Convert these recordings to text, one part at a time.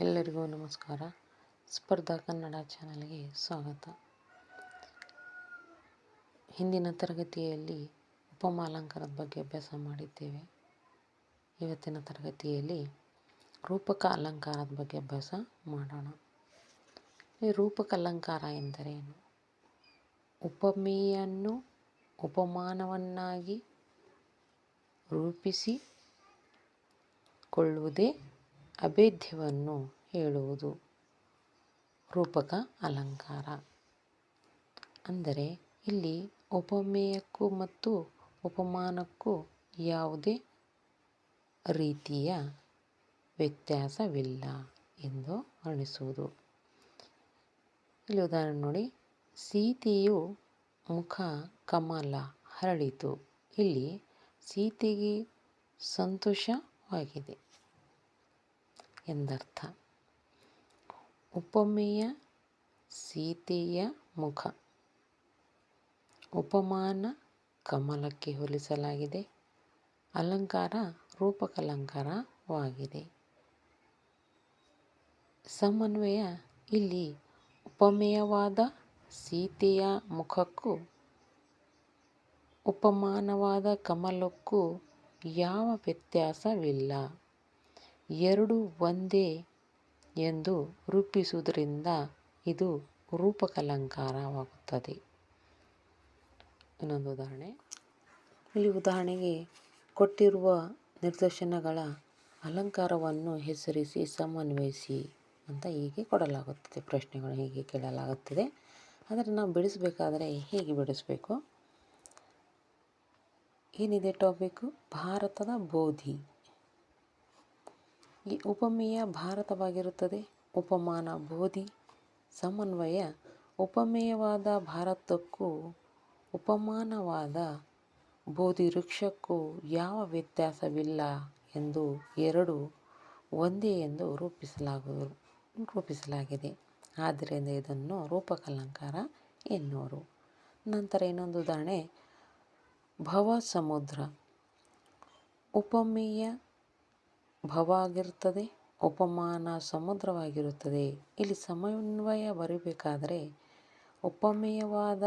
ಎಲ್ಲರಿಗೂ ನಮಸ್ಕಾರ. ಸ್ಪರ್ಧಾ ಕನ್ನಡ ಚಾನಲ್ಗೆ ಸ್ವಾಗತ. ಹಿಂದಿನ ತರಗತಿಯಲ್ಲಿ ಉಪಮಾಲಂಕಾರದ ಬಗ್ಗೆ ಅಭ್ಯಾಸ ಮಾಡಿದ್ದೇವೆ. ಇವತ್ತಿನ ತರಗತಿಯಲ್ಲಿ ರೂಪಕ ಅಲಂಕಾರದ ಬಗ್ಗೆ ಅಭ್ಯಾಸ ಮಾಡೋಣ. ಈ ರೂಪಕ ಅಲಂಕಾರ ಎಂದರೇನು ಉಪಮೆಯನ್ನು ಉಪಮಾನವನ್ನಾಗಿ ರೂಪಿಸಿ ಕೊಳ್ಳುವುದೇ ಅಭೇದ್ಯವನ್ನು ಹೇಳುವುದು. ರೂಪಕ ಅಲಂಕಾರ. ಅಂದರೆ ಇಲ್ಲಿ ಉಪಮೇಯಕ್ಕೂ ಮತ್ತು ಉಪಮಾನಕ್ಕೂ ಯಾವುದೇ ರೀತಿಯ ವ್ಯತ್ಯಾಸವಿಲ್ಲ ಎಂದು ವರ್ಣಿಸುವುದು. ಇಲ್ಲಿ ಉದಾಹರಣೆ ನೋಡಿ. ಸೀತೆಯು ಮುಖ ಕಮಲ ಹರಳಿತು ಇಲ್ಲಿ ಸೀತೆಗೆ ಸಂತೋಷವಾಗಿದೆ. ಎಂದರ್ಥ. ಉಪಮೆಯ ಸೀತೆಯ ಮುಖ. ಉಪಮಾನ ಕಮಲಕ್ಕೆ ಹೋಲಿಸಲಾಗಿದೆ. ಅಲಂಕಾರ ರೂಪಕಲಂಕಾರವಾಗಿದೆ. ಸಮನ್ವಯ ಇಲ್ಲಿ ಉಪಮೇಯವಾದ ಸೀತೆಯ ಮುಖಕ್ಕೂ ಉಪಮಾನವಾದ ಕಮಲಕ್ಕೂ ಯಾವ ವ್ಯತ್ಯಾಸವಿಲ್ಲ. ಎರಡು ಒಂದೇ ಎಂದು ರೂಪಿಸುವುದರಿಂದ ಇದು ರೂಪಕಲಂಕಾರವಾಗುತ್ತದೆ. ಇನ್ನೊಂದು ಉದಾಹರಣೆ. ಇಲ್ಲಿ ಉದಾಹರಣೆಗೆ ಕೊಟ್ಟಿರುವ ನಿದರ್ಶನಗಳ ಅಲಂಕಾರವನ್ನು ಹೆಸರಿಸಿ ಸಮನ್ವಯಿಸಿ ಅಂತ ಹೀಗೆ ಕೊಡಲಾಗುತ್ತದೆ. ಪ್ರಶ್ನೆಗಳು ಹೀಗೆ ಕೇಳಲಾಗುತ್ತದೆ. ಆದರೆ ನಾವು ಬಿಡಿಸಬೇಕಾದರೆ ಹೇಗೆ ಬಿಡಿಸಬೇಕು? ಏನಿದೆ ಟಾಪಿಕ್ಕು ಭಾರತದ ಬೋಧಿ. ಈ ಉಪಮೇಯ ಭಾರತವಾಗಿರುತ್ತದೆ. ಉಪಮಾನ, ಬೋಧಿ, ಸಮನ್ವಯ, ಉಪಮೇಯವಾದ ಭಾರತಕ್ಕೂ ಉಪಮಾನವಾದ ಬೋಧಿ ವೃಕ್ಷಕ್ಕೂ ಯಾವ ವ್ಯತ್ಯಾಸವಿಲ್ಲ ಎಂದು ಎರಡು ಒಂದೇ ಎಂದು ರೂಪಿಸಲಾಗು ರೂಪಿಸಲಾಗಿದೆ. ಆದ್ದರಿಂದ ಇದನ್ನು ರೂಪಕಲಂಕಾರ ಎನ್ನುವರು. ನಂತರ ಇನ್ನೊಂದು ಉದಾಹರಣೆ. ಭವ ಸಮುದ್ರ ಉಪಮೇಯ ಭವ ಆಗಿರುತ್ತದೆ ಉಪಮಾನ ಸಮುದ್ರವಾಗಿರುತ್ತದೆ. ಇಲ್ಲಿ ಸಮನ್ವಯ ಬರೀಬೇಕಾದರೆ ಉಪಮೇಯವಾದ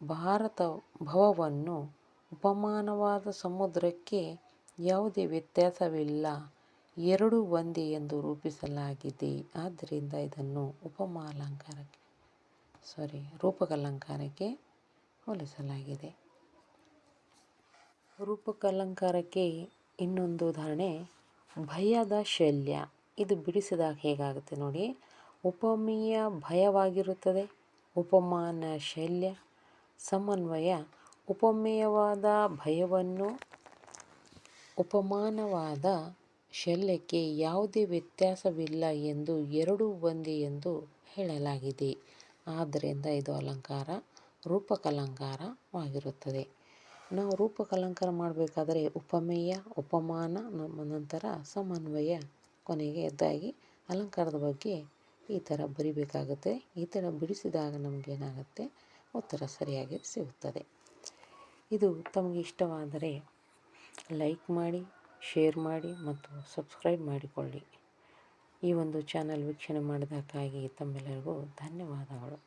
ಭಾರತ ಭವವನ್ನು ಉಪಮಾನವಾದ ಸಮುದ್ರಕ್ಕೆ ಯಾವುದೇ ವ್ಯತ್ಯಾಸವಿಲ್ಲ. ಎರಡು ಒಂದೇ ಎಂದು ರೂಪಿಸಲಾಗಿದೆ. ಆದ್ದರಿಂದ ಇದನ್ನು ಉಪಮಾಲಂಕಾರಕ್ಕೆ ಸಾರಿ ರೂಪಕಲಂಕಾರಕ್ಕೆ ಹೋಲಿಸಲಾಗಿದೆ. ರೂಪಕಲಂಕಾರಕ್ಕೆ ಇನ್ನೊಂದು ಉದಾಹರಣೆ. ಭಯದ ಶಲ್ಯ. ಇದು ಬಿಡಿಸಿದಾಗ ಹೇಗಾಗುತ್ತೆ ನೋಡಿ? ಉಪಮೇಯ ಭಯವಾಗಿರುತ್ತದೆ. ಉಪಮಾನ ಶಲ್ಯ. ಸಮನ್ವಯ. ಉಪಮೇಯವಾದ ಭಯವನ್ನು ಉಪಮಾನವಾದ ಶಲ್ಯಕ್ಕೆ ಯಾವುದೇ ವ್ಯತ್ಯಾಸವಿಲ್ಲ ಎಂದು ಎರಡೂ ಒಂದೇ ಎಂದು ಹೇಳಲಾಗಿದೆ. ಆದ್ದರಿಂದ ಇದು ಅಲಂಕಾರ, ರೂಪಕಲಂಕಾರವಾಗಿರುತ್ತದೆ. ನಾವು ರೂಪಕಲಂಕಾರ ಮಾಡಬೇಕಾದರೆ ಉಪಮೇಯ, ಉಪಮಾನ ನಂತರ ಸಮನ್ವಯ, ಕೊನೆಗೆ ಎದ್ದಾಗಿ ಅಲಂಕಾರದ ಬಗ್ಗೆ ಈ ಥರ ಬರಿಬೇಕಾಗುತ್ತೆ. ಈ ಥರ ಬಿಡಿಸಿದಾಗ ನಮಗೇನಾಗುತ್ತೆ? ಉತ್ತರ ಸರಿಯಾಗಿ ಸಿಗುತ್ತದೆ. ಇದು ತಮಗೆ ಇಷ್ಟವಾದರೆ ಲೈಕ್ ಮಾಡಿ, ಶೇರ್ ಮಾಡಿ ಮತ್ತು ಸಬ್ಸ್ಕ್ರೈಬ್ ಮಾಡಿಕೊಳ್ಳಿ. ಈ ಒಂದು ಚಾನಲ್ ವೀಕ್ಷಣೆ ಮಾಡಿದಕ್ಕಾಗಿ ತಮ್ಮೆಲ್ಲರಿಗೂ ಧನ್ಯವಾದಗಳು.